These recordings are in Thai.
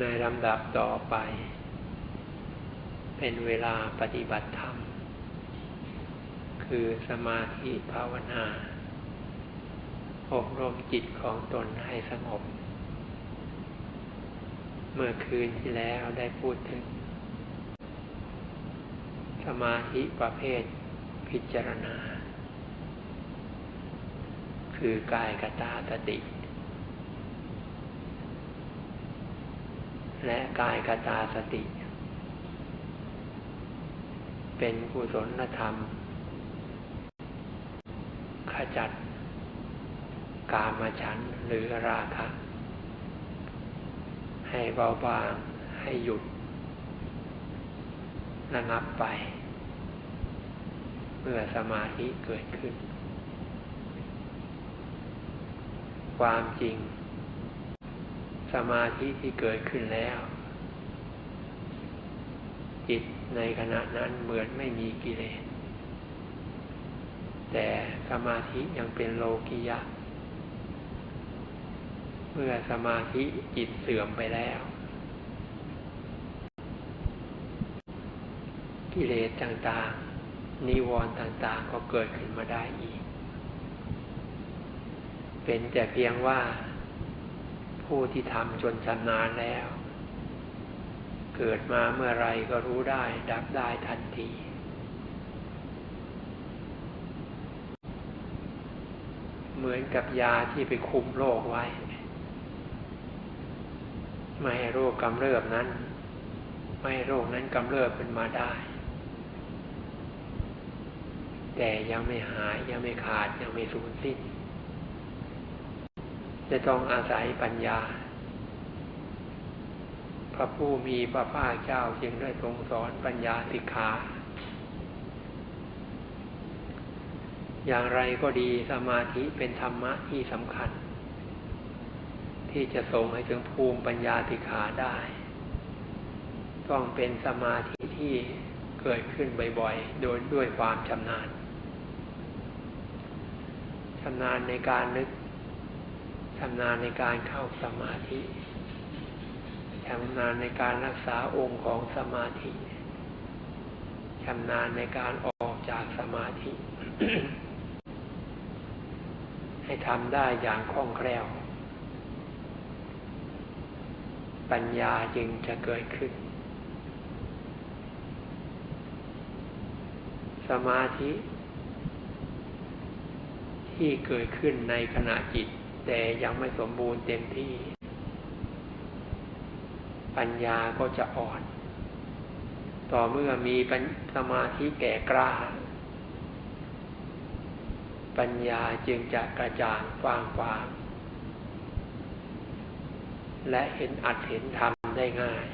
ในลำดับต่อไป เป็นเวลาปฏิบัติธรรม คือสมาธิภาวนาอบรมจิตของตนให้สงบ เมื่อคืนที่แล้วได้พูดถึง สมาธิประเภทพิจารณา คือกายกตาตติ และกายกตาสติ เป็นกุศลธรรม ขจัด กามฉันหรือราคะ ให้เบาบางให้หยุดระงับไป เมื่อสมาธิเกิดขึ้น ความจริง สมาธิที่เกิดขึ้นแล้ว จิตในขณะนั้นเหมือนไม่มีกิเลส แต่สมาธิยังเป็นโลกิยะ เมื่อสมาธิจิตเสื่อมไปแล้ว กิเลสต่างๆ นิวรณ์ต่างๆ ก็เกิดขึ้นมาได้อีก เป็นแต่เพียงว่า ผู้ที่ทำจนชำนาญแล้ว เกิดมาเมื่อไรก็รู้ได้ ดับได้ทันที เหมือนกับยาที่ไปคุมโรคไว้ ไม่ให้โรคกำเริบนั้น ไม่ให้โรคนั้นกำเริบเป็นมาได้ แต่ยังไม่หายยังไม่ขาดยังไม่สูญสิ้น จะต้องอาศัยปัญญา พระผู้มีพระภาคเจ้าจึงได้ทรงสอนปัญญาสิกขา อย่างไรก็ดีสมาธิเป็นธรรมะที่สำคัญ ที่จะส่งให้ถึงภูมิปัญญาสิขาได้ ต้องเป็นสมาธิที่เกิดขึ้นบ่อยๆ โดยด้วยความชำนาญชำนาญในการนึก ชำนาญในการเข้าสมาธิชำนาญในการรักษาองค์ของสมาธิชำนาญในการออกจากสมาธิ ให้ทำได้อย่างคล่องแคล่ว ปัญญาจึงจะเกิดขึ้น สมาธิที่เกิดขึ้นในขณะจิต แต่ยังไม่สมบูรณ์เต็มที่ ปัญญาก็จะอ่อน ต่อเมื่อมีสมาธิแก่กล้า ปัญญาจึงจะกระจ่างกว้างกวางและเห็นอัดเห็นธรรมได้ง่าย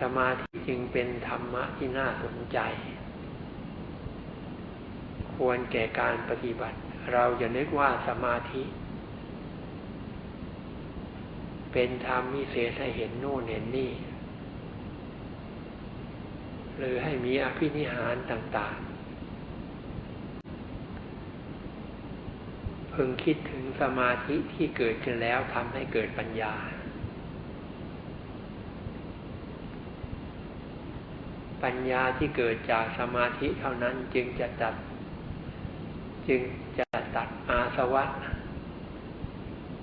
สมาธิจึงเป็นธรรมะที่น่าสนใจ ควรแก่การปฏิบัติ เราอย่านึกว่าสมาธิ เป็นธรรมมิเศษให้เห็นโน่นเห็นนี่ หรือให้มีอภินิหารต่างๆ พึงคิดถึงสมาธิที่เกิดขึ้นแล้วทำให้เกิดปัญญา ปัญญาที่เกิดจากสมาธิเท่านั้นจึงจะตัดจึงจะ สวะ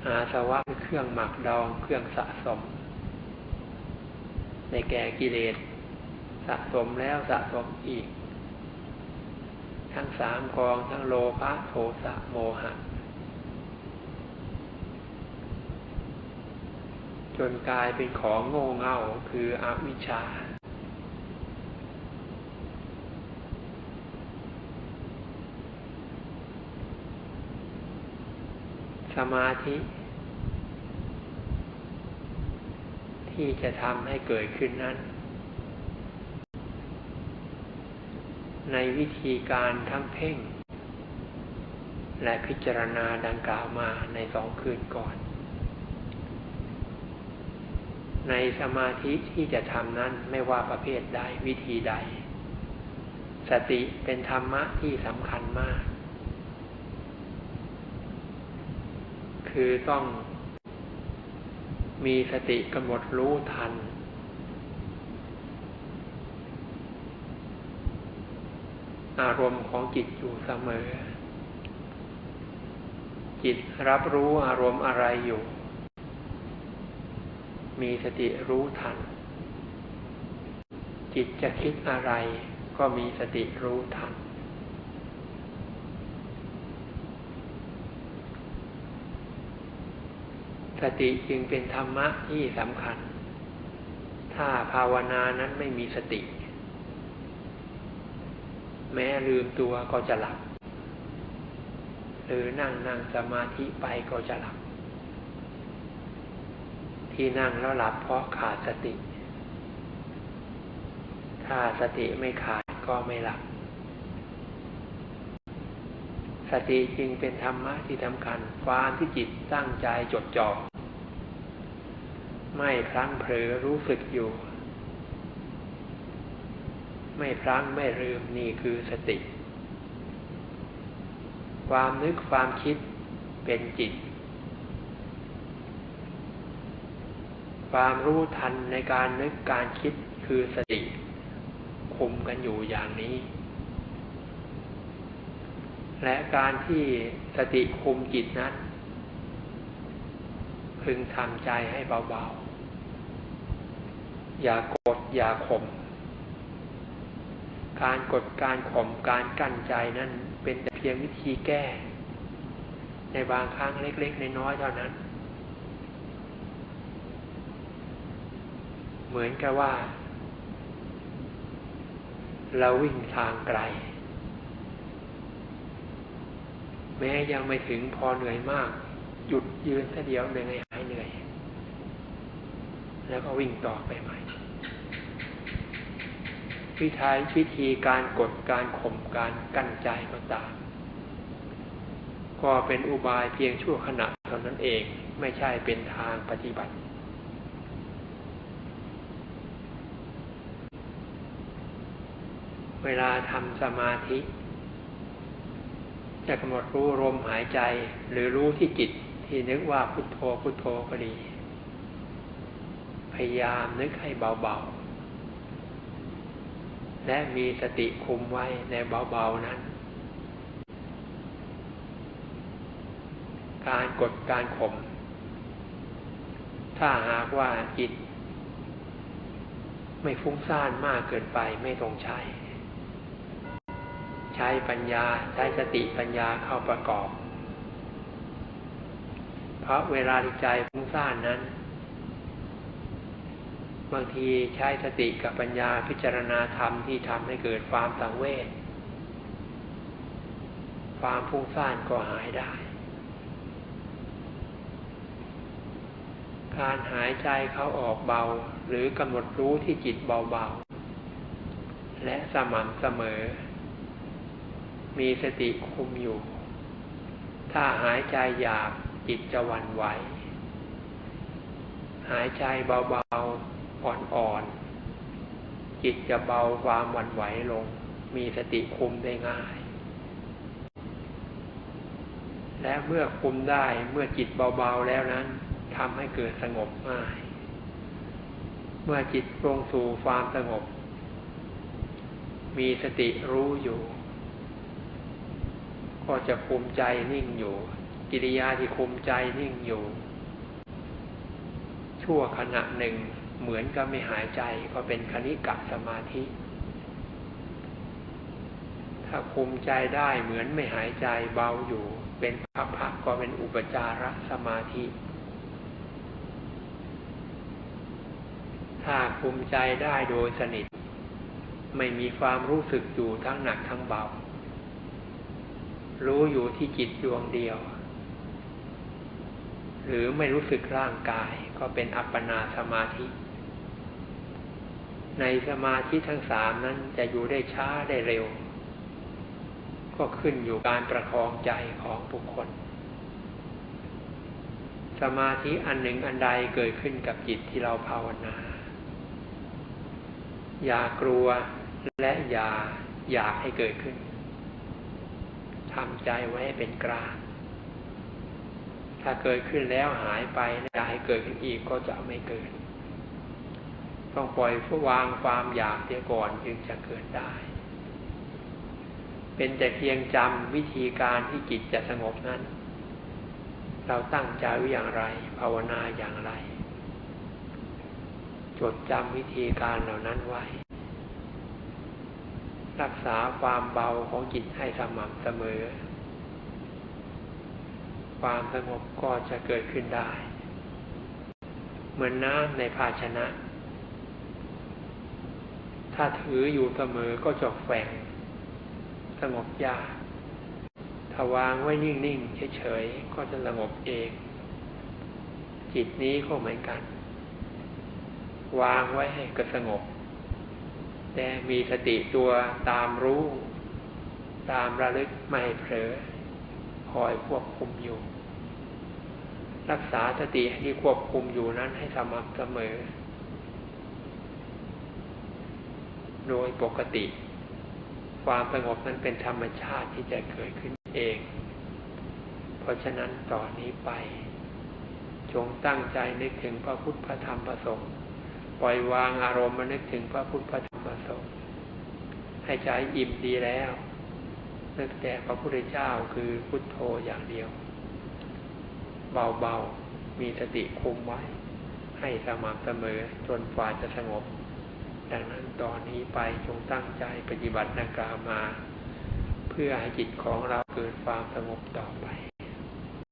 อาสวะคือเครื่องหมักดองเครื่องสะสม ในแก่กิเลสสะสมแล้วสะสมอีก ทั้งสามกองทั้งโลภะโทสะโมหะ จนกลายเป็นของโง่เง่าคืออวิชชา สมาธิ ที่จะทำให้เกิดขึ้นนั้น ในวิธีการทั้งเพ่ง และพิจารณาดังกล่าวมาในสองคืนก่อน ในสมาธิที่จะทำนั้นไม่ว่าประเภทใดวิธีใด สติเป็นธรรมะที่สำคัญมาก คือต้องมีสติกำหนดรู้ทัน อารมณ์ของจิตอยู่เสมอ จิตรับรู้อารมณ์อะไรอยู่ มีสติรู้ทัน จิตจะคิดอะไรก็มีสติรู้ทัน สติจึงเป็นธรรมะที่สำคัญ ถ้าภาวนานั้นไม่มีสติ แม้ลืมตัวก็จะหลับ หรือนั่งนั่งสมาธิไปก็จะหลับ ที่นั่งแล้วหลับเพราะขาดสติ ถ้าสติไม่ขาดก็ไม่หลับ สติจึงเป็นธรรมะที่สำคัญความที่จิตตั้งใจจดจ่อ ไม่พลั้งเผลอรู้สึกอยู่ ไม่พลั้งไม่ลืมนี่คือสติ ความนึกความคิดเป็นจิต ความรู้ทันในการนึกการคิดคือสติ คุมกันอยู่อย่างนี้ และการที่สติคุมจิตนั้นพึงทำใจให้เบาๆ อย่ากดอย่าข่มการกดการข่มการกั้นใจนั้นเป็นแต่เพียงวิธีแก้ ในบางครั้งเล็กๆน้อยๆเท่านั้น เหมือนกับว่า เราวิ่งทางไกล แม้ยังไม่ถึงพอเหนื่อยมาก หยุดยืนแค่เดียวเหนื่อยหายเหนื่อย แล้วก็วิ่งต่อไปใหม่ วิธีวิธีการกดการข่มการกั้นใจก็ตาม ก็เป็นอุบายเพียงชั่วขณะเท่านั้นเองไม่ใช่เป็นทางปฏิบัติ เวลาทำสมาธิ จะกำหนดรู้ลมหายใจหรือรู้ที่จิตที่นึกว่าพุทโธพุทโธก็ดี พยายามนึกให้เบาๆ และมีสติคุมไว้ในเบาๆนั้น การกดการข่ม ถ้าหากว่าจิต ไม่ฟุ้งซ่านมากเกินไปไม่ต้องใช้ ใช้ปัญญาใช้สติปัญญาเข้าประกอบ เพราะเวลาที่ใจฟุ้งซ่านนั้น บางทีใช้สติกับปัญญาพิจารณาธรรมที่ทำให้เกิดความสังเวชความฟุ้งซ่านก็หายได้ การหายใจเขาออกเบา หรือกำหนดรู้ที่จิตเบาๆ และสม่ำเสมอ มีสติคุมอยู่ ถ้าหายใจหยาบจิตจะวันไหว หายใจเบาๆ อ่อนๆ จิตจะเบาความหวั่นไหวลง มีสติคุมได้ง่าย และเมื่อคุมได้เมื่อจิตเบาๆแล้วนั้นทำให้เกิดสงบง่าย เมื่อจิตลงสู่ความสงบ มีสติรู้อยู่ ก็จะคุมใจนิ่งอยู่ กิริยาที่คุมใจนิ่งอยู่ ชั่วขณะหนึ่ง เหมือนกับไม่หายใจก็เป็นคณิกะสมาธิ ถ้าคุมใจได้เหมือนไม่หายใจเบาอยู่ เป็นพักๆก็เป็นอุปจารสมาธิ ถ้าคุมใจได้โดยสนิท ไม่มีความรู้สึกอยู่ทั้งหนักทั้งเบา รู้อยู่ที่จิตดวงเดียวหรือไม่รู้สึกร่างกายก็เป็นอัปปนาสมาธิ ในสมาธิทั้งสามนั้นจะอยู่ได้ช้าได้เร็ว ก็ขึ้นอยู่การประคองใจของบุคคล สมาธิอันหนึ่งอันใดเกิดขึ้นกับจิตที่เราภาวนา อย่ากลัวและอย่าอยากให้เกิดขึ้นทำใจไว้ให้เป็นกลางถ้าเกิดขึ้นแล้วหายไปอยากให้เกิดขึ้นอีกก็จะไม่เกิด ต้องปล่อยผู้วางความอยากเสียก่อนจึงจะเกิดได้ เป็นแต่เพียงจำวิธีการที่จิตจะสงบนั้น เราตั้งใจไว้อย่างไร ภาวนาอย่างไร จดจำวิธีการเหล่านั้นไว้ รักษาความเบาของจิตให้สม่ำเสมอ ความสงบก็จะเกิดขึ้นได้ เหมือนน้ำในภาชนะ ถ้าถืออยู่เสมอก็จะแฝงสงบยากถ้าวางไว้นิ่งๆเฉยๆก็จะสงบเอง จิตนี้ก็เหมือนกัน วางไว้ให้ก็สงบ แต่มีสติตัวตามรู้ ตามระลึกไม่เผลอคอยควบคุมอยู่ รักษาสติที่ควบคุมอยู่นั้นให้สม่ำเสมอ โดยปกติ ความสงบนั้นเป็นธรรมชาติที่จะเกิดขึ้นเอง เพราะฉะนั้นต่อนนี้ไป จงตั้งใจนึกถึงพระพุทธพระธรรมพระสงฆ์ปล่อยวางอารมณ์มานึกถึงพระพุทธพระธรรมพระสงฆ์ให้ใจอิ่มดีแล้ว นึกแต่พระพุทธเจ้าคือพุทโธอย่างเดียว เบาๆมีสติคุมไว้ ให้สม่ำเสมอจนกว่าจะสงบ ดังนั้นตอนนี้ไปจงตั้งใจปฏิบัตินากกามา เพื่อให้จิตของเราเกิดความสงบต่อไป